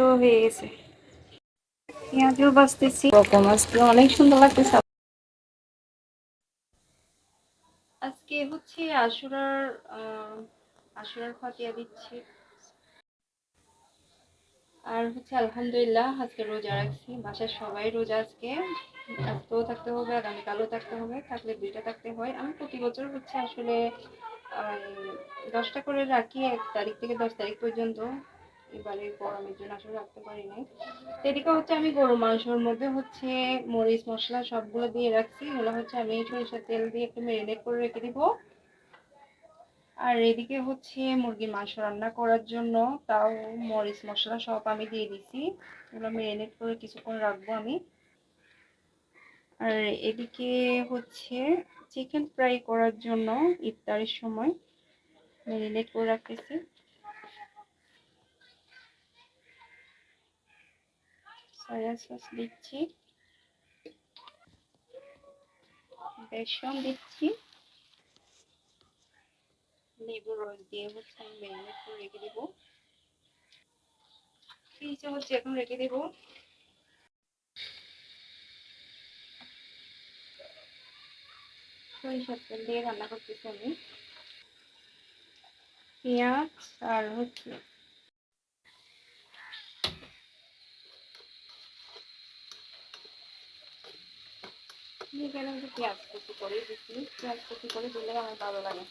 তো হয়ে গেছে। পেঁয়াজও বাঁচতেছি রকম আজকে অনেক সুন্দর লাগতেছে। আজকে হচ্ছে আশুরার আশুরার ফাতিয়া দিচ্ছি। আর হচ্ছে আলহামদুলিল্লাহ আজকে রোজা রাখছি। বাসায় সবাই রোজা আজকে। আজকেও থাকতে হবে আগামীকালও থাকতে হবে। থাকলে দুইটা থাকতে হয়। আমি প্রতি বছর হচ্ছে আসলে দশটা করে রাখি। এক তারিখ থেকে দশ তারিখ পর্যন্ত। এবারে গরমের জন্য আসলে রাখতে পারি এদিকে হচ্ছে আমি গরু মাংসর মধ্যে হচ্ছে মরিচ, মশলা সবগুলো দিয়ে রাখছি। এগুলো হচ্ছে আমি সরিষার তেল দিয়ে একটু ম্যারিনেট করে রেখে দিব। আর এদিকে হচ্ছে মুরগির মাংস রান্না করার জন্য তাও মরিচ, মশলা সব আমি দিয়ে দিছি। এগুলো ম্যারিনেট করে কিছুক্ষণ রাখব আমি। আর এদিকে হচ্ছে চিকেন ফ্রাই করার জন্য ইফতারের সময় ম্যারিনেট করে রাখতেছি। সয়া সস দিচ্ছি। বেসন দিচ্ছি। লেবুর রস দিয়ে হচ্ছে আমি ম্যারিনেট করে রেখে দেবো। ফ্রিজে হচ্ছে এখন রেখে দেবো। সরিষার তেল দিয়ে রান্না করতেছি আমি। পেঁয়াজ আর হচ্ছে এখানে একটু পেঁয়াজ কুচি করে দিচ্ছি পেঁয়াজ কুচি করে দিলে আমার ভালো লাগে।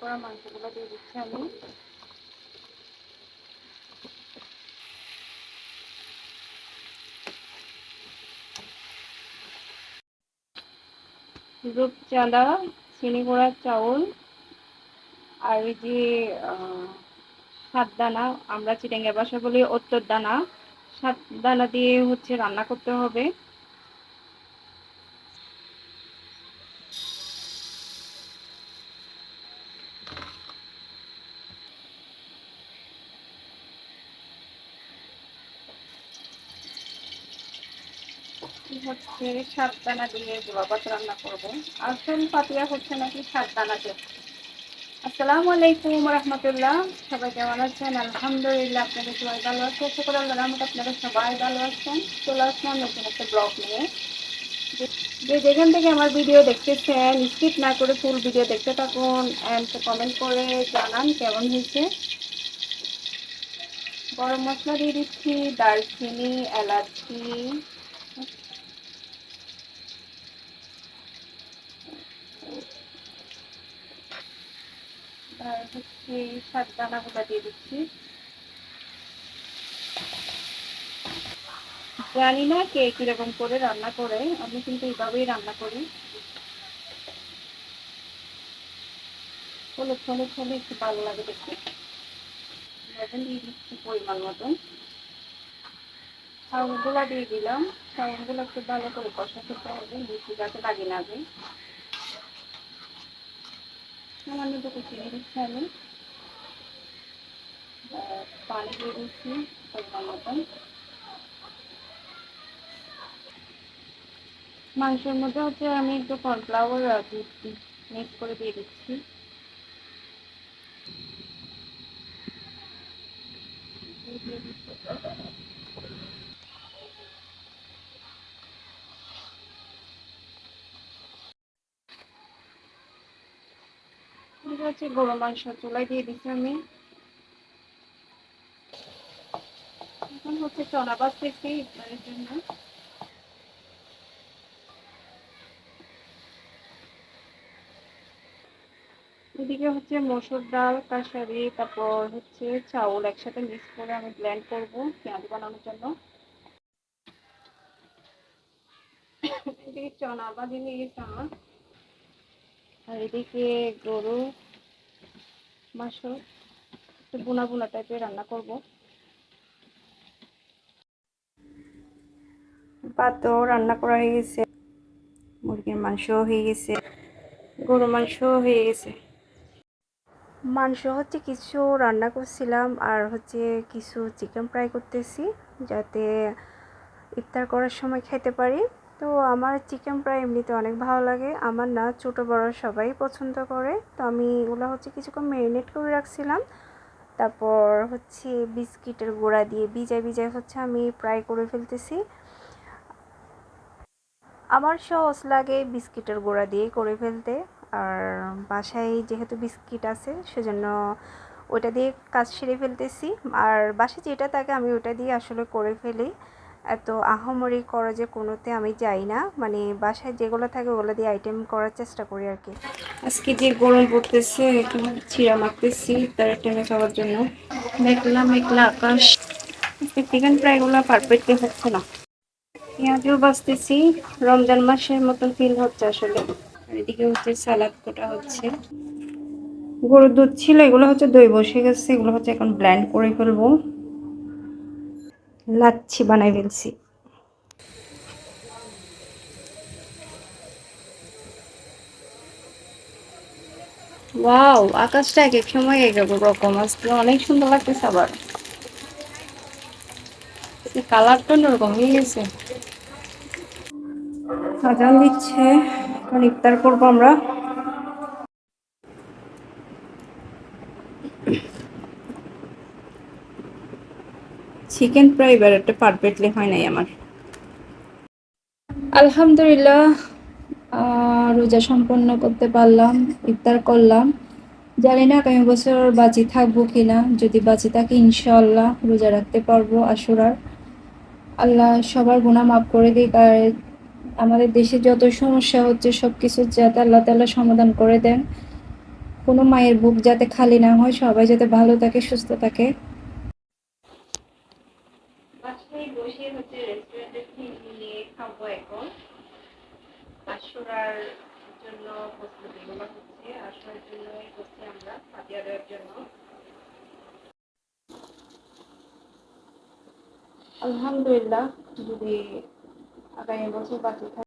করা মাংসগুলো দিয়ে দিচ্ছি আমি। রূপচাঁদা চাউল, আর এই যে সাত দানা, আমরা চিটাঙ্গা ভাষা বলি ওত্তর দানা। সাত দানা দিয়ে হচ্ছে রান্না করতে হবে। হচ্ছে সাত দানা দিয়ে গোলাপাত রান্না করব। আসল পাতিয়া হচ্ছে নাকি সাত দানাতে আসসালামু আলাইকুম রহমতুল্লাহ সবাই কেমন আছেন? আলহামদুলিল্লাহ, আপনাদের সবাই ভালো আছে শুক্র আল্লাহ আপনারা সবাই ভালো আছেন। চলে আসলাম নতুন একটা ব্লগ নিয়ে। যে যেখান থেকে আমার ভিডিও দেখতেছেন স্কিপ না করে ফুল ভিডিও দেখতে থাকুন অ্যান্ড কমেন্ট করে জানান কেমন হয়েছে। গরম মশলা দিয়ে দিচ্ছি, দারচিনি, এলাচি আর হচ্ছে সাত দানাগুলো দিয়ে দিচ্ছি। জানি না কে কীরকম করে রান্না করে, আমি কিন্তু এইভাবেই রান্না করি। হলুদ হলুদ হলে একটু ভালো লাগে দেখতে। দিয়ে দিচ্ছি পরিমাণ মতন চাউলগুলা দিয়ে দিলাম। চাউলগুলো একটু ভালো করে কষা করতে হবে, বেশি যাতে লাগে না যায় সামান্য টুকু চিনি দিচ্ছি আমি পানি দিয়ে দিচ্ছি পরিমাণ মতন মাংসের মধ্যে হচ্ছে আমি একটু কর্নফ্লাওয়ার মিক্স করে দিয়ে দিচ্ছি। আছে গরু মাংস চুলায় দিয়ে দিচ্ছি আমি। এখন হচ্ছে চনা বাজতেছি ইফতারের জন্য। এদিকে হচ্ছে মসুর ডাল কাশারি তারপর হচ্ছে চাউল একসাথে মিক্স করে আমি ব্লেন্ড করব পেঁয়াজ বানানোর জন্য। এদিকে চনা বাজি নিয়ে আর এদিকে গরু, মাংস বুনা বুনা টাইপের রান্না করব। ভাতও রান্না করা হয়ে গেছে। মুরগির মাংস হয়ে গেছে। গরু মাংস হয়ে গেছে। মাংস হচ্ছে কিছু রান্না করছিলাম আর হচ্ছে কিছু চিকেন ফ্রাই করতেছি যাতে ইফতার করার সময় খেতে পারি। তো তো আমার চিকেন ফ্রাই এমনিতে অনেক ভালো লাগে। আমার না ছোটো বড় সবাই পছন্দ করে। তো আমি ওগুলো হচ্ছে কিছুক্ষণ ম্যারিনেট করে রাখছিলাম। তারপর হচ্ছে বিস্কিটের গুঁড়া দিয়ে ভিজায় ভিজায় হচ্ছে আমি ফ্রাই করে ফেলতেছি। আমার সহজ লাগে বিস্কিটের গোড়া দিয়ে করে ফেলতে। আর বাসায় যেহেতু বিস্কিট আছে, সেজন্য ওটা দিয়ে কাজ সেরে ফেলতেছি। আর বাসায় যেটা থাকে আমি ওটা দিয়ে আসলে করে ফেলি। এত আহামরি করা যে কোনোতে আমি যাই না। মানে বাসায় যেগুলো থাকে ওগুলো দিয়ে আইটেম করার চেষ্টা করি আর কি। আজকে যে গরম পড়তেছে, একটু চিরা মাখতেছি তার টাইমে খাওয়ার জন্য। মেঘলা মেঘলা আকাশ। চিকেন ফ্রাইগুলো পারফেক্টলি হচ্ছে না। পেঁয়াজও বাঁচতেছি। রমজান মাসের মতন ফিল হচ্ছে আসলে। এদিকে হচ্ছে সালাদ কোটা হচ্ছে। গরুর দুধ ছিল, এগুলো হচ্ছে দই বসে গেছে, এগুলো হচ্ছে এখন ব্ল্যান্ড করে ফেলব। লাচ্ছি বানাই ফেলছি। আকাশটা এক এক সময় এক এক রকম আজকে অনেক সুন্দর লাগতেছে আবার। কালারটা অন্যরকম হয়ে গেছে আজান দিচ্ছে। এখন ইফতার করব আমরা। চিকেন ফ্রাই ব্যাটারটা পারফেক্টলি হয় নাই আমার। আলহামদুলিল্লাহ রোজা সম্পন্ন করতে পারলাম, ইফতার করলাম। জানি না আগামী বছর বাঁচি থাকব কিনা, যদি বাঁচি থাকি ইনশাআল্লাহ রোজা রাখতে পারব, আশুরার। আল্লাহ সবার গুণা মাফ করে দিক আর আমাদের দেশে যত সমস্যা হচ্ছে সব কিছু যাতে আল্লাহ তাল্লাহ সমাধান করে দেন। কোনো মায়ের বুক যাতে খালি না হয়, সবাই যাতে ভালো থাকে, সুস্থ থাকে। আলহামদুলিল্লাহ, যদি আগামী বছর বাকি থাকে